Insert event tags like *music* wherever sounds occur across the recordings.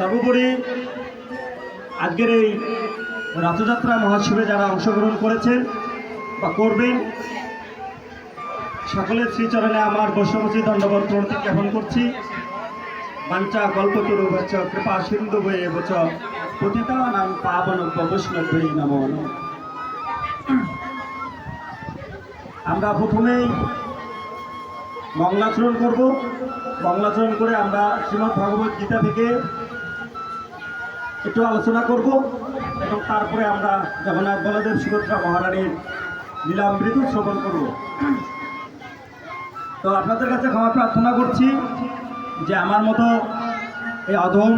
সর্বোপরি আজকের এই রথযাত্রা মহোৎসবে যারা অংশগ্রহণ করেছেন বা করবেন, সকলের শ্রীচরণে আমার বৈষ্ণবচী দণ্ডবত প্রণতি জ্ঞাপন করছি বাঞ্চা গল্প কল্পতরু বচ, কৃপা সিন্ধু বয়ে বচ পতিতা নাম পাবন বৈষ্ণবী নমঃ। আমরা প্রথমেই মঙ্গলাচরণ করব মঙ্গলাচরণ করে আমরা শ্রীমদ্ ভগবত গীতা থেকে একটু আলোচনা করব এবং তারপরে আমরা জগন্নাথ বলদেব সুভদ্রা মহারানীর লীলামৃত শ্রবণ করব। তো আপনাদের কাছে ক্ষমা প্রার্থনা করছি যে আমার মতো এই অধম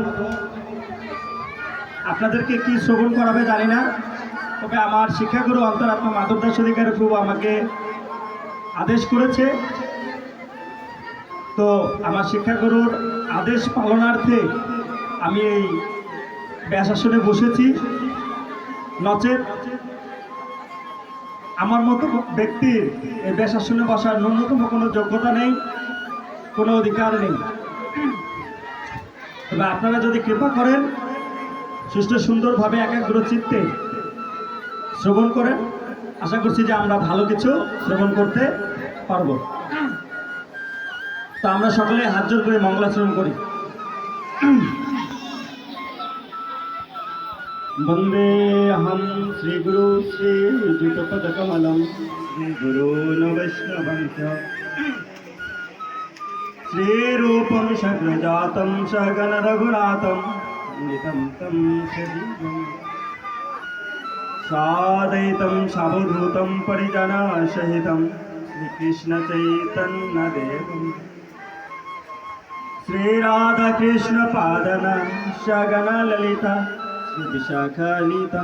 আপনাদেরকে কি শ্রবণ করাবে জানি না, তবে আমার শিক্ষাগুরু অন্তরাত্মা মাধব দাস অধিকারী প্রভু আমাকে আদেশ করেছে। তো আমার শিক্ষাগুরুর আদেশ পালনার্থে আমি এই ব্যাসাসনে বসেছি। নচেত আমার মতো ব্যক্তির এই ব্যাসাসনে বসার ন্যূনতম কোনো যোগ্যতা নেই, কোনো অধিকার নেই। তবে আপনারা যদি কৃপা করেন সুষ্ঠু সুন্দরভাবে একাগ্র চিত্তে শ্রবণ করেন, আশা করছি যে আমরা ভালো কিছু শ্রবণ করতে পারব। তো আমরা সকলে হাত জোর করে মঙ্গলাচরণ করি। वन्देऽहं श्रीगुरु श्रीयुतपदकमलं श्रीगुरून् वैष्णवं च श्रीरूपं शक्रजातं शगणरघुनाथं मृतं तं शरीरम् सादयितं सावधूतं परिजनासहितं श्रीकृष्णचैतन्यदेवम् श्रीराधाकृष्णपादन शगणललिता विशाखलित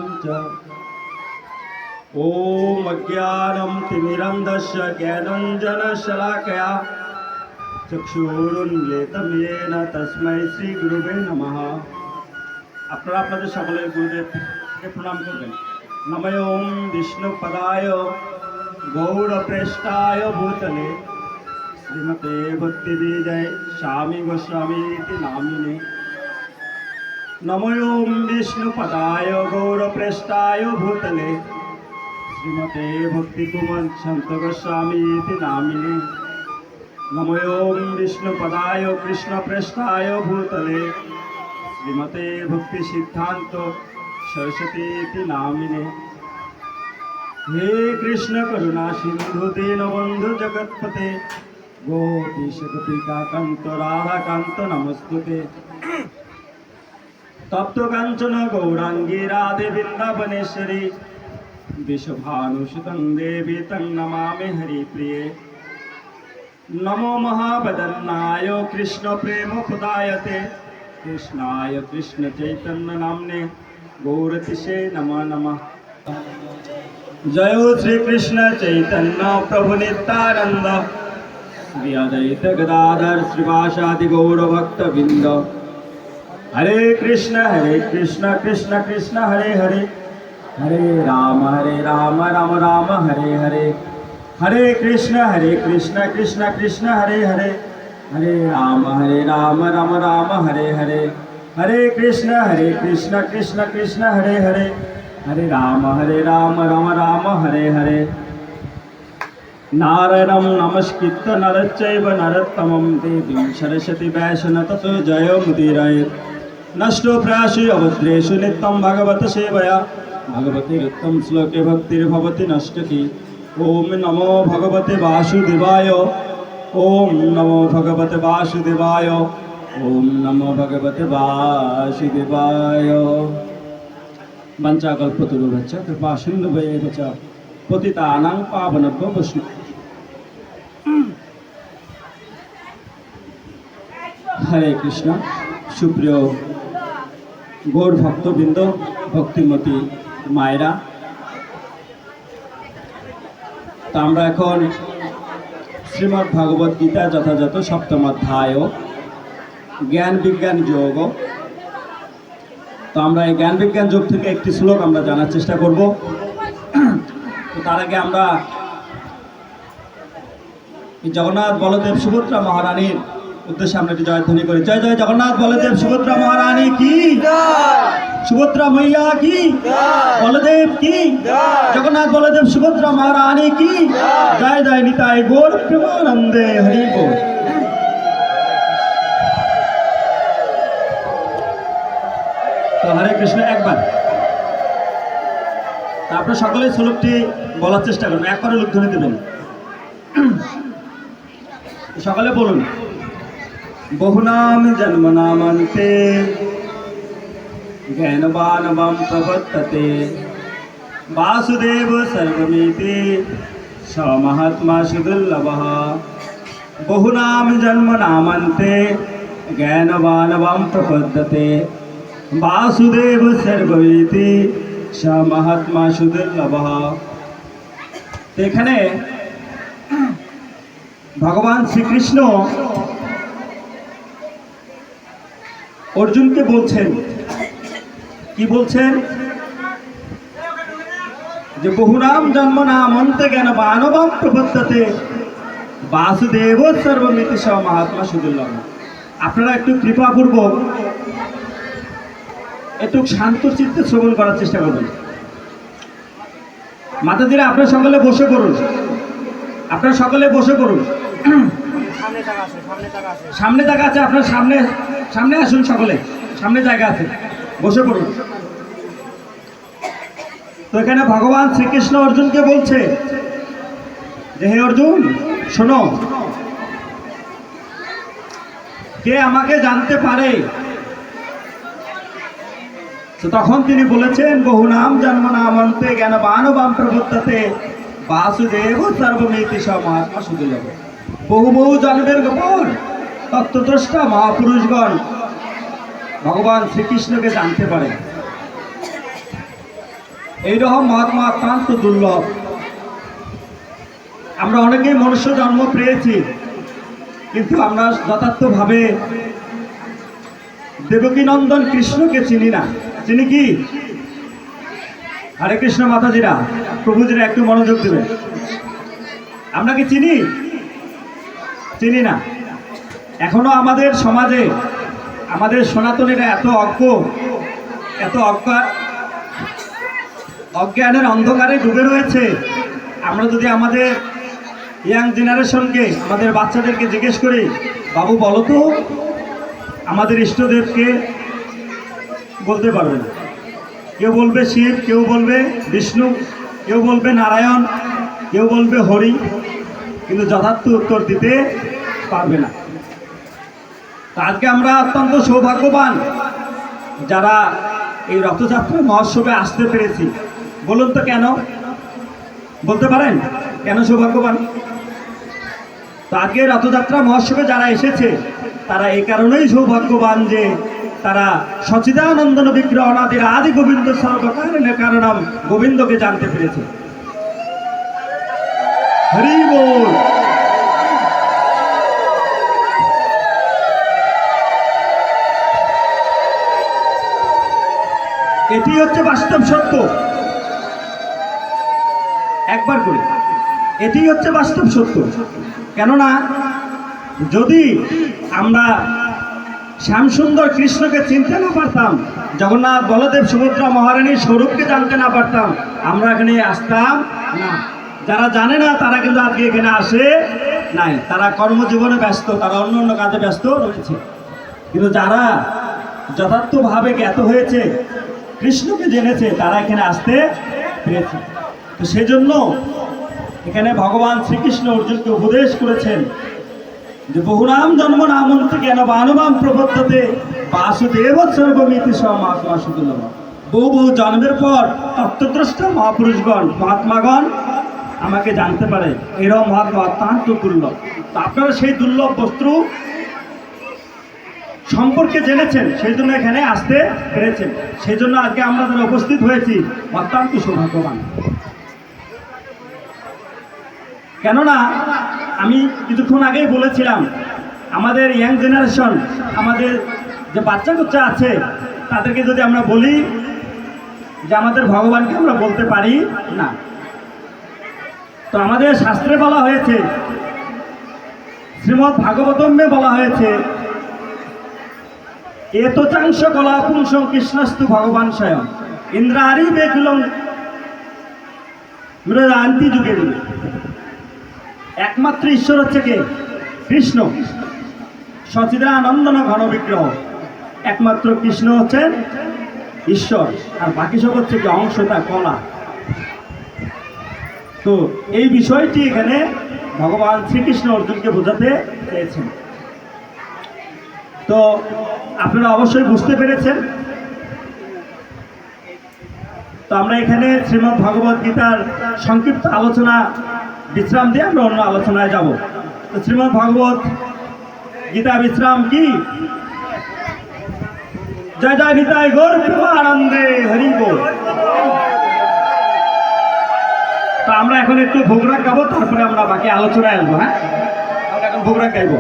ओम अज्ञानम तस्म श्री गुरु नम। अपना अपना सकल गुरुदेव, के प्रणाम कर नम ओं विष्णु गौरप्रेष्ठा भूतले। श्रीमते भक्ति स्वामी गोस्वामी नामिनी। নময় ওম বিষ্ণুপদায় গৌরপ্রেষ্ঠায় ভূতলে শ্রীমতে ভক্তি কুমার সন্ত গোস্বামী ইতি নামিনে নময় ওম বিষ্ণুপদায় কৃষ্ণপ্রেষ্ঠায় ভূতলে শ্রীমতে ভক্তি সিদ্ধান্ত সরস্বতী নামিনে হে কৃষ্ণ করুণা সিন্ধু দীনবন্ধু জগৎপতে গোপীশ গোপিকাকান্ত রাধাকান্ত নমস্তুতে তপ্ত কাঞ্চন গৌরাঙ্গী রাধে বৃন্দাবনেশ্বরী বিশ্বভানুসুতং দেবী তং নমামি হরিপ্রিয়ে নমো মহাবদন্নায় কৃষ্ণ প্রেম খুদায়তে কৃষ্ণায় কৃষ্ণ চৈতন্য নামনে গৌরতিশে নম নমঃ জয় শ্রীকৃষ্ণ চৈতন্য প্রভু নিত্যানন্দ শ্রী অদ্বৈত গদাধর শ্রীবাসাদি গৌর ভক্ত বৃন্দ হরে কৃষ্ণ হরে কৃষ্ণ কৃষ্ণ কৃষ্ণ, হরে হরে। হরে রাম হরে রাম রাম রাম, হরে হরে। হরে কৃষ্ণ হরে কৃষ্ণ কৃষ্ণ কৃষ্ণ, হরে হরে। হরে রাম হরে রাম রাম রাম, হরে হরে। হরে কৃষ্ণ হরে কৃষ্ণ কৃষ্ণ কৃষ্ণ, হরে হরে। হরে রাম হরে রাম রাম রাম, হরে হরে। নারায়ণম নমস্কৃত্য নরচৈব নরোত্তমম দেবীম সরস্বতী ব্যাসন তত জয় মুদিরায় নষ্ট প্রাসি অভদ্রেষু নিত্যম ভগবত সেবয়া ভগবতীরুত্তম শ্লোকে ভক্তির্ভবতি নষ্টকি ওম নমো ভগবতে বাসুদেবায় ওম নমো ভগবতে বাসুদেবায় ওম নমো ভগবতে বাসুদেবায় বঞ্চাকল্পতরুভ্য কৃপা সিন্ধু চ পতিতানাং পাবনভ্য বৈষ্ণব হরে কৃষ্ণ সুপ্রিয় গৌর ভক্তবৃন্দ, ভক্তিমতী মায়েরা। তা আমরা এখন শ্রীমদ্ ভাগবত গীতা যথাযথ সপ্তম অধ্যায় জ্ঞান বিজ্ঞান যোগ তো আমরা এই জ্ঞান বিজ্ঞান যোগ থেকে একটি শ্লোক আমরা জানার চেষ্টা করব। তো তার আগে আমরা জগন্নাথ বলদেব সুভদ্রা মহারানীর উদ্দেশ্যে আমরা একটি জয়ধ্বনি করি। জয় জয় জগন্নাথ বলদেব সুভদ্রা মহারানী কি? সুভদ্রা মহিলা কি? বলদেব কি? জগন্নাথ বলদেব সুভদ্রা মহারানী কি? জয় জয় নিতাই গৌর, প্রেমানন্দে হরি তো হরে কৃষ্ণ, একবার। তারপরে সকলে শ্লোকটি বলার চেষ্টা করবেন একবারে লোকধ্বনি দেবেন। *clears throat* সকালে বলুন। বহুনাম জন্ম নামন্তে জ্ঞানবানবম বাসুদেব সর্বমিতি স মহাত্মা সুদুর্লভ বহুনাম জন্ম নামন্তে জ্ঞানবানবম প্রপদ্যতে বাসুদেব সর্বমিতি স মহাত্মা সুদুর্লভ এখানে ভগবান শ্রীকৃষ্ণ অর্জুনকে বলছেন। কি বলছেন? যে বহুনাম জন্ম নাম অন্তে জ্ঞান মানবাম প্রবর্ততে। বাসুদেব সর্বমিতি সহ মহাত্মা সুদুর্লভ আপনারা একটু কৃপাপূর্বক একটু শান্ত চিত্তে শ্রবণ করার চেষ্টা করবেন। মাতাজিরা, আপনারা সকলে বসে করুন আপনারা সকলে বসে করুন সামনে জায়গা আছে আপনার সামনে সামনে আসুন সকলে। সামনে জায়গা আছে। বসে পড়ুন। তো এখানে ভগবান শ্রীকৃষ্ণ অর্জুনকে বলছে, যে হে অর্জুন, শোনো। কে আমাকে জানতে পারে? তখন তিনি বলেছেন, বহু নাম জন্ম নামন্তে জ্ঞান বানবাম প্রবুদ্ধতে বাসুদেব সর্বমিতি সব মহাত্মা শুধু যাবে বহু বহু জন্মের পর তত্ত্বদ্রষ্টা মহাপুরুষগণ ভগবান শ্রীকৃষ্ণকে জানতে পারে। এইরকম মহাত্মা অত্যন্ত দুর্লভ। আমরা অনেকেই মনুষ্য জন্ম পেয়েছি, কিন্তু আমরা যথার্থভাবে দেবকীনন্দন কৃষ্ণকে চিনি না। চিনি কি? হরে কৃষ্ণ মাতাজিরা, প্রভুজিরা একটু মনোযোগ দেবেন। আমরা কি চিনি? চিনি না। এখনও আমাদের সমাজে আমাদের সনাতনীরা এত অজ্ঞ, এত অজ্ঞা, অজ্ঞানের অন্ধকারে ডুবে রয়েছে। আমরা যদি আমাদের ইয়াং জেনারেশনকে আমাদের বাচ্চাদেরকে জিজ্ঞেস করি, বাবু, বলো তো, আমাদের ইষ্টদেবকে বলতে পারবে না। কেউ বলবে শিব, কেউ বলবে বিষ্ণু, কেউ বলবে নারায়ণ, কেউ বলবে হরি কিন্তু যথার্থ উত্তর দিতে পারবে না। আজকে আমরা অত্যন্ত সৌভাগ্যবান যারা এই রথযাত্রা মহোৎসবে আসতে পেরেছি। বলুন তো কেন? বলতে পারেন? কেন সৌভাগ্যবান? তো আজকে রথযাত্রা মহোৎসবে যারা এসেছে, তারা এই কারণেই সৌভাগ্যবান যে তারা সচিদানন্দন বিগ্রহ অনাদির আদি গোবিন্দ সর্বকারণের কারণম গোবিন্দকে জানতে পেরেছে। হরি এটি হচ্ছে বাস্তব সত্য। একবার করে। এটি হচ্ছে বাস্তব সত্য। কেননা, যদি আমরা শ্যামসুন্দর কৃষ্ণকে চিনতে না পারতাম, জগন্নাথ বলদেব সুভদ্রা মহারানীর স্বরূপকে জানতে না পারতাম, আমরা এখানে আসতাম না। যারা জানে না, তারা কিন্তু আজকে এখানে আসে নাই। তারা কর্মজীবনে ব্যস্ত, তারা অন্য অন্য কাজে ব্যস্ত রয়েছে। কিন্তু যারা যথার্থভাবে জ্ঞাত হয়েছে, কৃষ্ণকে জেনেছে, তারা এখানে আসতে পেরেছে। তো সেজন্য এখানে ভগবান শ্রীকৃষ্ণ অর্জুনকে উপদেশ করেছেন যে, বহুরাম জন্ম নামন্ত্র জ্ঞান বানবাম প্রবদ্ধতে বাসুদেব সর্বমিতি সমাত্মা সুদুল্লভ বহু বহু জন্মের পর তত্ত্বদ্রষ্টা মহাপুরুষগণ, মহাত্মাগণ আমাকে জানতে পারে এরকম মহাত্মা অত্যন্ত দুর্লভ। তো আপনারা সেই দুর্লভ বস্তু সম্পর্কে জেনেছেন, সেই জন্য এখানে আসতে পেরেছেন। সেই জন্য আজকে আমরা যারা উপস্থিত হয়েছি, অত্যন্ত সৌভাগ্যবান। কেননা, আমি কিছুক্ষণ আগেই বলেছিলাম, আমাদের ইয়াং জেনারেশন, আমাদের যে বাচ্চা কাচ্চা আছে, তাদেরকে যদি আমরা বলি যে আমাদের ভগবানকে আমরা বলতে পারি, না। তো আমাদের শাস্ত্রে বলা হয়েছে শ্রীমৎ ভাগবতম্যে বলা হয়েছে এত চাংশ কলা পুংস কৃষ্ণস্তু ভগবান স্বয়ং ইন্দ্রারি বেকুলং আন্তি যুগে যুগে একমাত্র ঈশ্বর হচ্ছে কে? কৃষ্ণ। সচিদানন্দন ঘন বিগ্রহ। একমাত্র কৃষ্ণ হচ্ছেন ঈশ্বর। আর বাকি সব হচ্ছে কি? অংশতা কলা। তো এই বিষয়টি এখানে ভগবান শ্রীকৃষ্ণ অর্জুনকে বোঝাতে চেয়েছেন। তো আপনারা অবশ্যই বুঝতে পেরেছেন। তো আমরা এখানে শ্রীমদ্ ভগবত গীতার সংক্ষিপ্ত আলোচনা বিশ্রাম দিয়ে আমরা অন্য আলোচনায় যাব। তো শ্রীমদ্ ভগবত গীতা বিশ্রাম কি? জয় জয় নিতাই গৌর আনন্দে হরি গৌর। আমরা এখন একটু ভোগরা খাব, তারপরে আমরা বাকি আলোচনায় আসব হ্যাঁ? আমরা এখন ভোগরা গাইবো